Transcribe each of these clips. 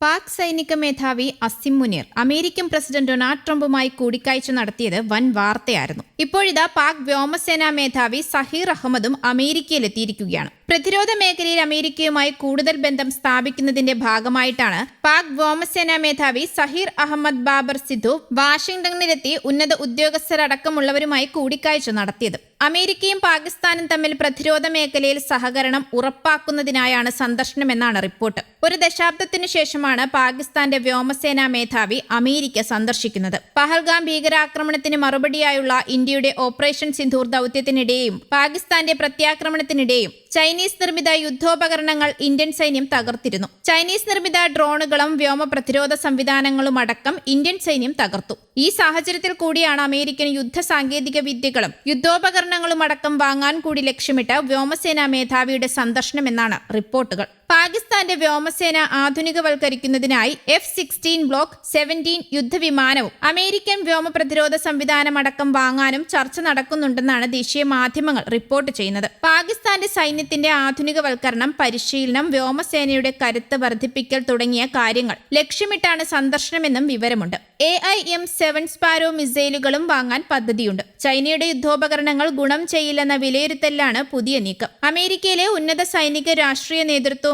പാക് സൈനിക മേധാവി Asim Munir American president Donald ട്രംപുമായി കൂടിക്കാഴ്ച നടത്തിയത് വൻ വാർത്തയായിരുന്നു. ഇപ്പോഴിതാ പാക് വ്യോമസേനാ മേധാവി സഹീർ അഹമ്മദും അമേരിക്കയിലെത്തിയിരിക്കുകയാണ്. പ്രതിരോധ മേഖലയിൽ അമേരിക്കയുമായി കൂടുതൽ ബന്ധം സ്ഥാപിക്കുന്നതിന്റെ ഭാഗമായിട്ടാണ് പാക് വ്യോമസേനാ മേധാവി സഹീർ അഹമ്മദ് ബാബർ സിദ്ധു വാഷിംഗ്ടണിലെത്തി ഉന്നത ഉദ്യോഗസ്ഥരടക്കമുള്ളവരുമായി കൂടിക്കാഴ്ച നടത്തിയത്. അമേരിക്കയും പാകിസ്ഥാനും തമ്മിൽ പ്രതിരോധ മേഖലയിൽ സഹകരണം ഉറപ്പാക്കുന്നതിനായാണ് സന്ദർശനമെന്നാണ് റിപ്പോർട്ട്. ഒരു ദശാബ്ദത്തിനു ശേഷമാണ് പാകിസ്ഥാന്റെ വ്യോമസേനാ മേധാവി അമേരിക്ക സന്ദർശിക്കുന്നത്. പഹൽഗാം ഭീകരാക്രമണത്തിന് മറുപടിയായുള്ള ഇന്ത്യയുടെ ഓപ്പറേഷൻ സിന്ധൂർ ദൌത്യത്തിനിടെയും പാകിസ്ഥാന്റെ പ്രത്യാക്രമണത്തിനിടെയും ചൈനീസ് നിർമ്മിത യുദ്ധോപകരണങ്ങൾ ഇന്ത്യൻ സൈന്യം തകർത്തിരുന്നു. ചൈനീസ് നിർമ്മിത ഡ്രോണുകളും വ്യോമ പ്രതിരോധ സംവിധാനങ്ങളും അടക്കം ഇന്ത്യൻ സൈന്യം തകർത്തു. ഈ സാഹചര്യത്തിൽ കൂടിയാണ് അമേരിക്കൻ യുദ്ധ സാങ്കേതിക വിദ്യകളും യുദ്ധോപകരണങ്ങളും അടക്കം വാങ്ങാൻ കൂടി ലക്ഷ്യമിട്ട് വ്യോമസേനാ മേധാവിയുടെ സന്ദർശനമെന്നാണ് റിപ്പോർട്ടുകൾ. പാകിസ്ഥാന്റെ വ്യോമസേന ആധുനികവൽക്കരിക്കുന്നതിനായി എഫ് സിക്സ്റ്റീൻ ബ്ലോക്ക് സെവന്റീൻ യുദ്ധവിമാനവും അമേരിക്കൻ വ്യോമ പ്രതിരോധ സംവിധാനമടക്കം വാങ്ങാനും ചർച്ച നടക്കുന്നുണ്ടെന്നാണ് ദേശീയ മാധ്യമങ്ങൾ റിപ്പോർട്ട് ചെയ്യുന്നത്. പാകിസ്ഥാന്റെ സൈന്യത്തിന്റെ ആധുനികവൽക്കരണം പരിശീലനം വ്യോമസേനയുടെ കരുത്ത് വർദ്ധിപ്പിക്കൽ തുടങ്ങിയ കാര്യങ്ങൾ ലക്ഷ്യമിട്ടാണ് സന്ദർശനമെന്നും വിവരമുണ്ട്. A I M seven sparrow മിസൈലുകളും വാങ്ങാൻ പദ്ധതിയുണ്ട്. ചൈനയുടെ യുദ്ധോപകരണങ്ങൾ ഗുണം ചെയ്യില്ലെന്ന വിലയിരുത്തലിലാണ് പുതിയ നീക്കം. അമേരിക്കയിലെ ഉന്നത സൈനിക രാഷ്ട്രീയ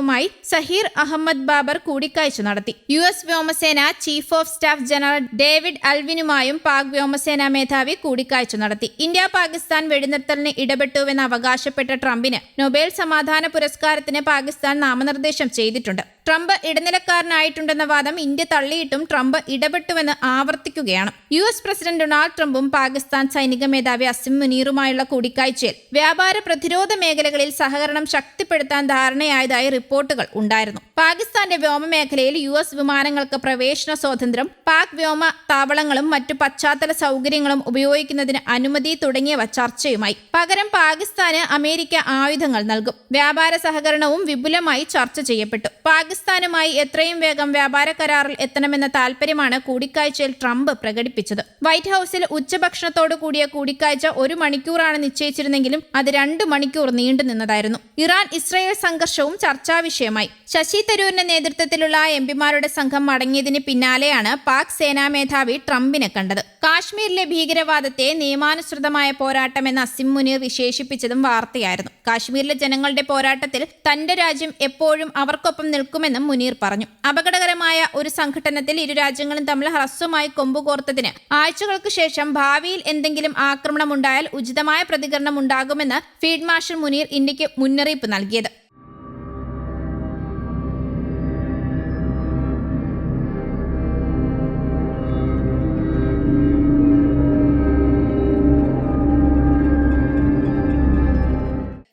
നേതൃത്വവുമായി സഹീർ അഹമ്മദ് ബാബർ കൂടിക്കാഴ്ച നടത്തി. യു എസ് വ്യോമസേന chief of staff general David അൽവിനുമായും Pak വ്യോമസേന മേധാവി കൂടിക്കാഴ്ച നടത്തി. ഇന്ത്യ പാകിസ്ഥാൻ വെടിനിർത്തലിന് ഇടപെട്ടുവെന്ന് അവകാശപ്പെട്ട ട്രംപിന് നൊബേൽ സമാധാന പുരസ്കാരത്തിന് പാകിസ്ഥാൻ നാമനിർദ്ദേശം ചെയ്തിട്ടുണ്ട്. ട്രംപ് ഇടനിലക്കാരനായിട്ടുണ്ടെന്ന വാദം ഇന്ത്യ തള്ളിയിട്ടും ട്രംപ് ഇടപെട്ടുവെന്ന് ആവർത്തിക്കുകയാണ്. യു എസ് പ്രസിഡന്റ് ഡൊണാൾഡ് ട്രംപും പാകിസ്ഥാൻ സൈനിക മേധാവി അസിം മുനീറുമായുള്ള കൂടിക്കാഴ്ചയിൽ വ്യാപാര പ്രതിരോധ മേഖലകളിൽ സഹകരണം ശക്തിപ്പെടുത്താൻ ധാരണയായതായി റിപ്പോർട്ടുകൾ ഉണ്ടായിരുന്നു. പാകിസ്ഥാന്റെ വ്യോമമേഖലയിൽ യു എസ് വിമാനങ്ങൾക്ക് പ്രവേശന സ്വാതന്ത്ര്യം പാക് വ്യോമ താവളങ്ങളും മറ്റു പശ്ചാത്തല സൗകര്യങ്ങളും ഉപയോഗിക്കുന്നതിന് അനുമതി തുടങ്ങിയവ ചർച്ചയുമായി. പകരം പാകിസ്ഥാന് അമേരിക്ക ആയുധങ്ങൾ നൽകും. വ്യാപാര സഹകരണവും വിപുലമായി ചർച്ച ചെയ്യപ്പെട്ടു. പാകിസ്ഥാനുമായി എത്രയും വേഗം വ്യാപാര കരാറിൽ എത്തണമെന്ന താൽപര്യമാണ് കൂടിക്കാഴ്ചയിൽ ട്രംപ് പ്രകടിപ്പിച്ചത്. വൈറ്റ് ഹൌസിൽ ഉച്ചഭക്ഷണത്തോടു കൂടിയ കൂടിക്കാഴ്ച ഒരു മണിക്കൂറാണ് നിശ്ചയിച്ചിരുന്നെങ്കിലും അത് രണ്ട് മണിക്കൂർ നീണ്ടു നിന്നതായിരുന്നു. ഇറാൻ ഇസ്രയേൽ സംഘർഷവും ചർച്ചാ വിഷയമായി. ശശി തരൂരിന്റെ നേതൃത്വത്തിലുള്ള എം പിമാരുടെ സംഘം മടങ്ങിയതിന് പിന്നാലെയാണ് പാക് സേനാ മേധാവി ട്രംപിനെ കണ്ടത്. കാശ്മീരിലെ ഭീകരവാദത്തെ നിയമാനുസൃതമായ പോരാട്ടമെന്ന് അസിം മുനീർ വിശേഷിപ്പിച്ചതും വാർത്തയായിരുന്നു. കാശ്മീരിലെ ജനങ്ങളുടെ പോരാട്ടത്തിൽ തന്റെ രാജ്യം എപ്പോഴും അവർക്കൊപ്പം നിൽക്കുമെന്നും മുനീർ പറഞ്ഞു. അപകടകരമായ ഒരു സംഘടനത്തിൽ ഇരു രാജ്യങ്ങളും തമ്മിൽ ഹ്രസ്വമായി കൊമ്പുകോർത്തതിന് ആഴ്ചകൾക്ക് ശേഷം ഭാവിയിൽ എന്തെങ്കിലും ആക്രമണമുണ്ടായാൽ ഉചിതമായ പ്രതികരണം ഉണ്ടാകുമെന്ന് ഫീൽഡ് മാർഷൽ മുനീർ ഇന്ത്യയ്ക്ക് മുന്നറിയിപ്പ് നൽകിയത്.